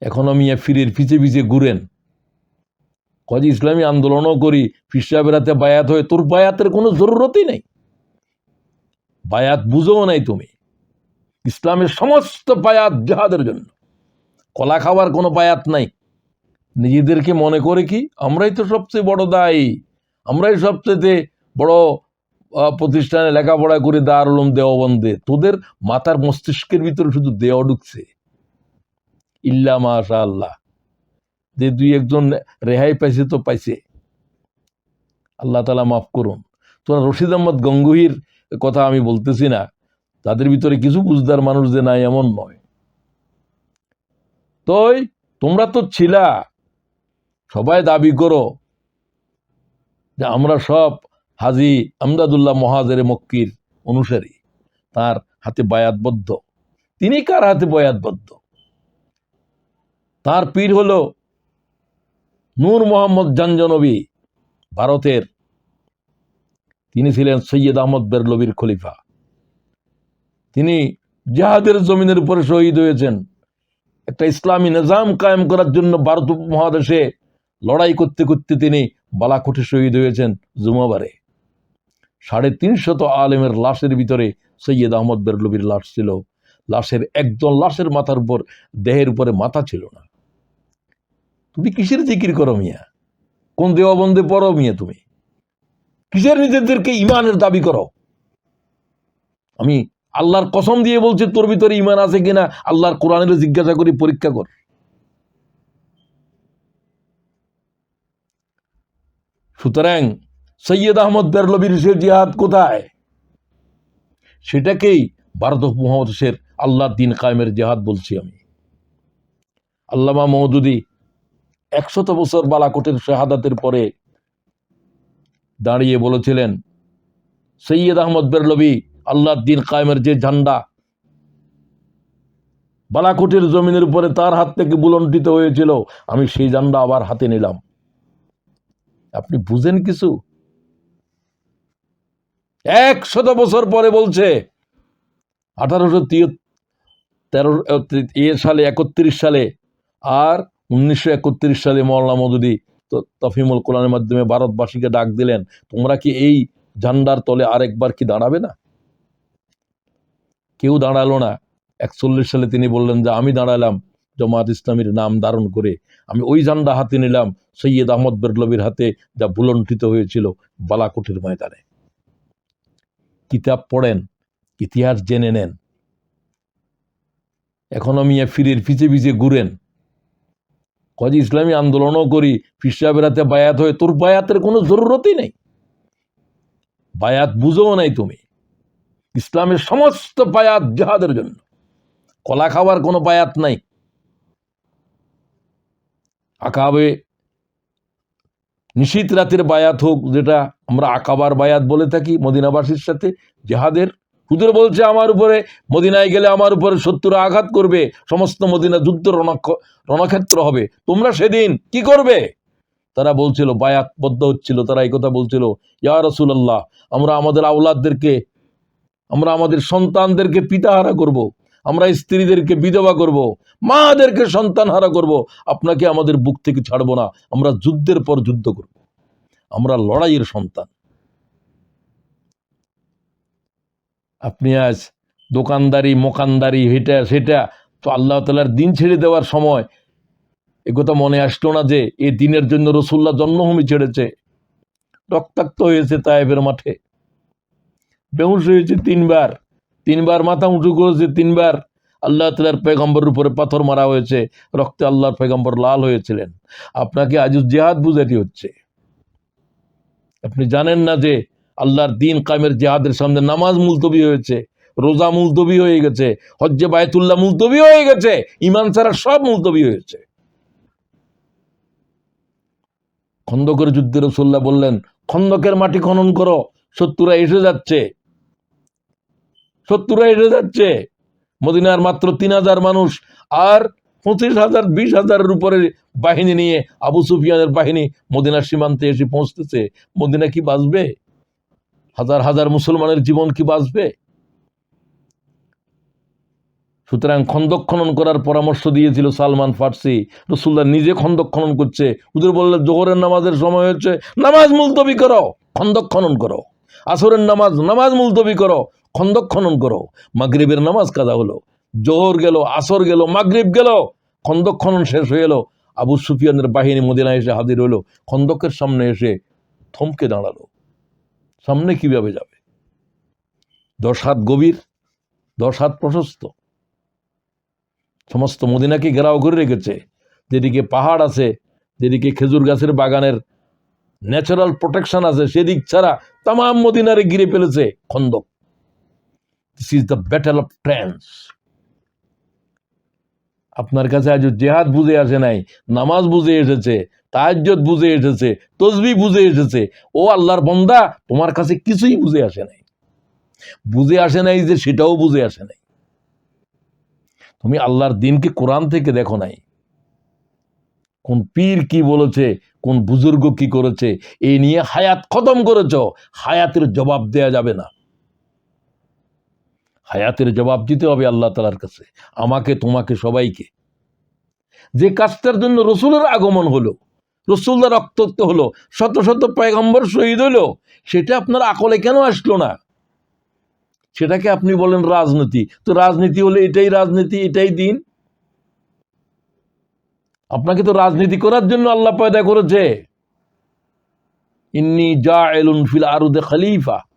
এখনও মিয়া ফিরের পিছে পিছে ঘুরেন। কজ ইসলামী আন্দোলনও করি ফিসা বেড়াতে বায়াত হয়ে, তোর বায়াতের কোনো জরুরতই নেই। বায়াত বুঝোও নাই তুমি। ইসলামের সমস্ত বায়াত জাহাদের জন্য। কলা খাওয়ার কোনো বায়াত নাই। নিজেদেরকে মনে করে কি, আমরাই তো সবচেয়ে বড় দায়ী। আমরাই সবচেয়ে বড় প্রতিষ্ঠানে লেখাপড়া করে দারুলম দেওবন্দে। তোদের মাথার মস্তিষ্কের ভিতরে শুধু দেওয়া ঢুকছে। ইল্লা মাশা আল্লাহ যে দুই একজন রেহাই পাইছে তো পাইছে। আল্লাহ তালা মাফ করুন। তোরা রশিদ আহমদ গঙ্গুহির কথা আমি বলতেছি না। তাদের ভিতরে কিছু বুঝদার মানুষ যে নাই, এমন নয়। তই তোমরা তো ছিলা। সবাই দাবি করো যে আমরা সব হাজি আমদাদুল্লাহ মহাজের মক্কির অনুসারী। তার হাতে বায়াতবদ্ধ। তিনি কার হাতে বয়াতবদ্ধ? তার পীর হল নূর মোহাম্মদ জানজনবী ভারতের। তিনি ছিলেন সৈয়দ আহমদ বেরলবির খলিফা। তিনি জাহাদের জমিনের উপরে শহীদ হয়েছেন। একটা ইসলামী নিজাম কায়েম করার জন্য ভারত উপমহাদেশে লড়াই করতে করতে তিনি বালাকোটে শহীদ হয়েছেন জুমাবারে। সাড়ে তিনশত আলেমের লাশের ভিতরে সৈয়দ আহমদ বেরলবির লাশ ছিল। লাশের একজন লাশের মাথার উপর, দেহের উপরে মাথা ছিল না। তুমি কিসের জিকির করো মিয়া? কোন দেওয়াবন্দে পড়ো মিয়া তুমি? কিসের নিজেদেরকে ইমানের দাবি করো? আমি আল্লাহর কসম দিয়ে বলছি, তোর ভিতরে ইমান আছে কিনা আল্লাহর কোরআনের জিজ্ঞাসা করি, পরীক্ষা কর। সুতরাং সৈয়দ আহমদ বেরলবির সে জিহাদ কোথায়? সেটাকেই ভারত উপমহাদেশের আল্লাহ দিন কায়েমের জেহাদ বলছি আমি। আল্লামা মৌদুদি একশত বছর বালাকোটের শাহাদাতের পরে দাঁড়িয়ে বলেছিলেন, সৈয়দ আহমদ বেরলবি আল্লাহ দিন কায়েমের যে ঝান্ডা, বালাকোটের জমিনের উপরে তার হাত থেকে বুলন্টিত হয়েছিল, আমি সেই ঝান্ডা আবার হাতে নিলাম। আপনি বুঝেন কিছু? একশত বছর পরে বলছে, আঠারোশো তেরো এ সালে একত্রিশ সালে আর উনিশশো একত্রিশ সালে মৌলানা মদুদি তফিমুল কোরআনের মাধ্যমে ভারতবাসীকে ডাক দিলেন, তোমরা কি এই ঝান্ডার তলে আরেকবার কি দাঁড়াবে না? কেউ দাঁড়াল না। একচল্লিশ সালে তিনি বললেন যে, আমি দাঁড়ালাম জমাত ইসলামীর নাম ধারণ করে। আমি ওই ঝান্ডা হাতে নিলাম সৈয়দ আহমদ বেরলবির হাতে, যা ভুলণ্ঠিত হয়েছিল বালাকোটের ময়দানে। কিতাব পড়েন, ইতিহাস জেনে নেন। এখনও মিয়া ফিরের পিছে পিছে ঘুরেন। কজ ইসলামী আন্দোলনও করি ফিসা বেড়াতে বায়াত হয়ে, তোর বায়াতের কোনো জরুরতই নেই। বায়াত বুঝোও নাই তুমি। ইসলামের সমস্ত বায়াত জাহাদের জন্য। কলা খাওয়ার কোনো বায়াত নাই। আকাবে নিশীত রাতের বায়াত হোক, যেটা আমরা আকাবার বায়াত বলে থাকি, মদিনাবাসীর সাথে জেহাদের হুজুর বলছে, আমার উপরে মদিনায় গেলে আমার উপরে শত্রুরা আঘাত করবে, সমস্ত মদিনা যুদ্ধ রণক্ষ রণক্ষেত্র হবে তোমরা সেদিন কি করবে তারা বলছিল, বায়াতবদ্ধ হচ্ছিল, তারা এই কথা বলছিল, ইয়া রসুল্লাহ আমরা আমাদের আওলাদদেরকে, আমরা আমাদের সন্তানদেরকে পিতাহারা করব। আমরা স্ত্রীদেরকে বিধবা করব। মাদেরকে সন্তান হারা করব। আপনাকে আমাদের বুক থেকে ছাড়বো না, আমরা যুদ্ধের পর যুদ্ধ করব। আমরা লড়াইয়ের সন্তান আপনি আজ দোকানদারি, মোকানদারি, হেটা, সেটা তো আল্লাহ তালার দিন ছেড়ে দেওয়ার সময়। একথা মনে আসতো না যে এই দিনের জন্য রসুল্লাহ জন্মভূমি ছেড়েছে। রক্তাক্ত হয়েছে তায়েবের মাঠে। বেহুশ হয়েছে তিনবার। তিনবার মাথা উঁচু করেছে তিনবার। আল্লাহ তালার পেগম্বরের উপরে পাথর মারা হয়েছে। রক্তে আল্লাহর পেগম্বর লাল হয়েছিলেন। আপনাকে আজ জেহাদ বুঝাতে হচ্ছে। আপনি জানেন না যে আল্লাহর দিন কামের জেহাদের সামনে নামাজ মুলতবি হয়েছে, রোজা মুলতবি হয়ে গেছে, হজ্জে বায়তুল্লাহ মুলতবি হয়ে গেছে ইমান ছাড়া সব মুলতবি হয়েছে। খন্দকের যুদ্ধে রসুল্লাহ বললেন, খন্দকের মাটি খনন করো শত্রুরা এসে যাচ্ছে। শত্রুরা এসে যাচ্ছে। মদিনার মাত্র তিন হাজার মানুষ আর পঁচিশ হাজার, বিশ হাজারের উপরে বাহিনী নিয়ে আবু সুফিয়ানের বাহিনী মদিনার সীমান্তে এসে পৌঁছতেছে। মদিনা কি বাঁচবে? হাজার হাজার মুসলমানের জীবন কি বাঁচবে? সুতরাং খন্দক খনন করার পরামর্শ দিয়েছিল সালমান ফার্সি। রসুল্লাহ নিজে খন্দক খনন করছে। ওদের বললে জোহরের নামাজের সময় হচ্ছে, নামাজ মুলতবি করো খন্দক খনন করো। আসরের নামাজ নামাজ মুলতবি করো খন্দক খনন করো। মাগরিবের নামাজ কাদা হলো। জোহর গেল, আসর গেল, মাগরিব গেল খন্দক খনন শেষ হয়ে এলো। আবু সুফিয়ানের বাহিনী মদিনা এসে হাজির হলো। খন্দকের সামনে এসে থমকে দাঁড়াল। সামনে কীভাবে যাবে? দশ হাত গভীর, দশ হাত প্রশস্ত। সমস্ত মদিনাকে ঘেরাও করে রেখেছে। যেদিকে পাহাড় আছে, যেদিকে খেজুর গাছের বাগানের ন্যাচারাল প্রোটেকশন আছে, সেদিক ছাড়া তাম মদিনারে ঘিরে ফেলেছে খন্দক। This is the battle of trench আপনার কাছে আজ জেহাদ বুঝে আসে নাই, নামাজ বুঝে এসেছে তাহাজ্জত বুঝে এসেছে তসবি বুঝে এসেছে। ও আল্লাহর বন্দা, তোমার কাছে কিছুই বুঝে আসে নাই। বুঝে আসে নাই যে সেটাও বুঝে আসে নাই। তুমি আল্লাহর দিনকে কোরআন থেকে দেখো নাই। কোন পীর কি বলেছে, কোন বুজুর্গ কি করেছে এই নিয়ে হায়াত খতম করেছ, হায়াতের জবাব দেয়া যাবে না। হায়াতের জবাব দিতে হবে আল্লাহ তালার কাছে, আমাকে, তোমাকে সবাইকে। যে কাজটার জন্য রসুলের আগমন হলো রসুল্লার রক্তত্ব হলো, শত শত পয়গম্বর শহীদ হলো, সেটা আপনার আকলে কেন আসলো না? সেটাকে আপনি বলেন রাজনীতি। তো রাজনীতি হলে এটাই রাজনীতি, এটাই দিন। আপনাকে তো রাজনীতি করার জন্য আল্লাহ পয়দা করেছে। ইন্নি জা এলুন ফিল আরুদে খলিফা।